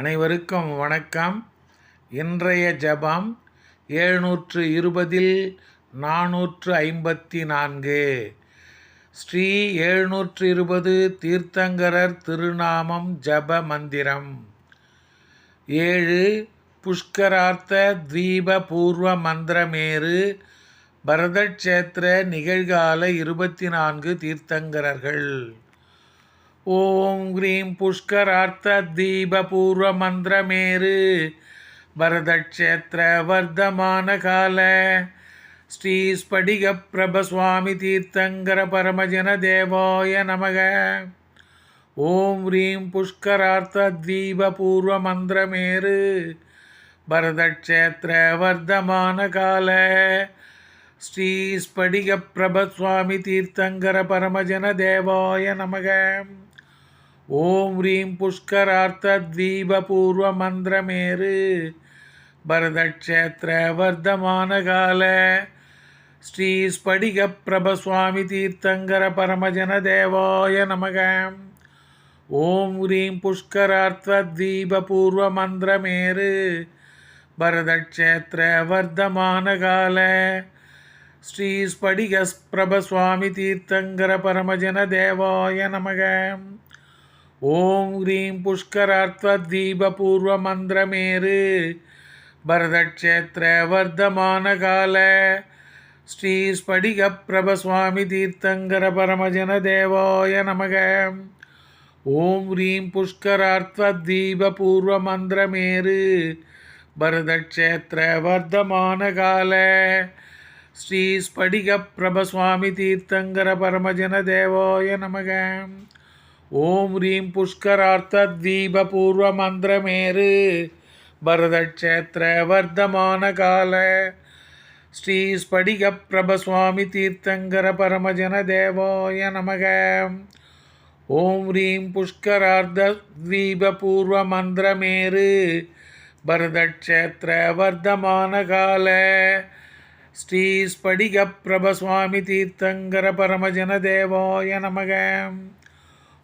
அனைவருக்கும் வணக்கம். இன்றைய ஜபம் எழுநூற்று இருபதில் நானூற்று ஐம்பத்தி நான்கு ஸ்ரீ எழுநூற்று இருபது தீர்த்தங்கரர் திருநாமம் ஜப மந்திரம். ஏழு புஷ்கரார்த்த தீப பூர்வ மந்திரமேறு பரதக்ஷேத்திர நிகழ்கால இருபத்தி நான்கு தீர்த்தங்கரர்கள். ஓம் க்ரீம் புஷ்கரார்த்த தீப பூர்வ மந்திரமேரு பரதக்ஷேத்திர வர்த்தமான கால ஸ்ரீ ஸ்படிக பிரபசுவாமி தீர்த்தங்கர பரமஜன தேவாய நமக ஓம் ह्रीं पुष्करार्थद्वीपपूर्वमन्त्रमेरु भरतक्षेत्रवर्धमानकाल श्रीस्फटिकप्रभस्वामितीर्थङ्करपरमजनदेवाय नमः ॐ ह्रीं पुष्करार्थद्वीपपूर्वमन्त्रमेरु भरतक्षेत्रवर्धमानकाल श्रीस्फटिकप्रभस्वामितीर्थङ्करपरमजनदेवाय नमः ஓம் ஹ்ரீம் புஷ்கரார்த்தத்வீபூர்வமந்திரமேரு பரதக்ஷேத்திர வர்த்தமானகால ஸ்ரீ ஸ்படிக பிரப சுவாமி தீர்த்தங்கர பரமஜன தேவாய நமக. ஓம் ஹ்ரீம் புஷ்கரார்த்தத்வீபூர்வமந்திரமேரு பரதக்ஷேத்திர வர்த்தமானகால ஸ்ரீ ஸ்படிக பிரப சுவாமி தீர்த்தங்கர பரமஜன தேவாய நமக. ஓம் ஹ்ரீம் புஷ்கரார்த்ததீபூர்வமந்திரமேரு பரதக்ஷேத்திர வர்த்தமான கால ஸ்ரீ ஸ்படிக பிரபசுவாமி தீர்த்தங்கர பரமஜன தேவாய நமக. ஓம் ஹ்ரீம் புஷ்கரார்த்ததீபூர்வமந்திரமேரு பரதக்ஷேத்திர வர்த்தமான கால ஸ்ரீ ஸ்படிக பிரபசுவாமி தீர்த்தங்கர பரமஜன தேவாய நமகம் ஓம் ரீம் புஷ்கரார்த்த ஹ்ரீம் புஷ்கரார்த்தத்வீபூர்வமந்திரமேரு பரதக்ஷேத்திர வர்த்தமான கால ஸ்ரீ ஸ்படிக பிரபசுவாமி தீர்த்தங்கர பரமஜன தேவோய நமக. ஓம் ரீம் புஷ்கரார்த்த ஹ்ரீம் புஷ்கரார்த்தத்வீபூர்வமந்திரமேரு பரதக்ஷேத்திர வர்த்தமான கால ஸ்ரீ ஸ்படிக பிரபசுவாமி தீர்த்தங்கர பரமஜன தேவோய தேவாய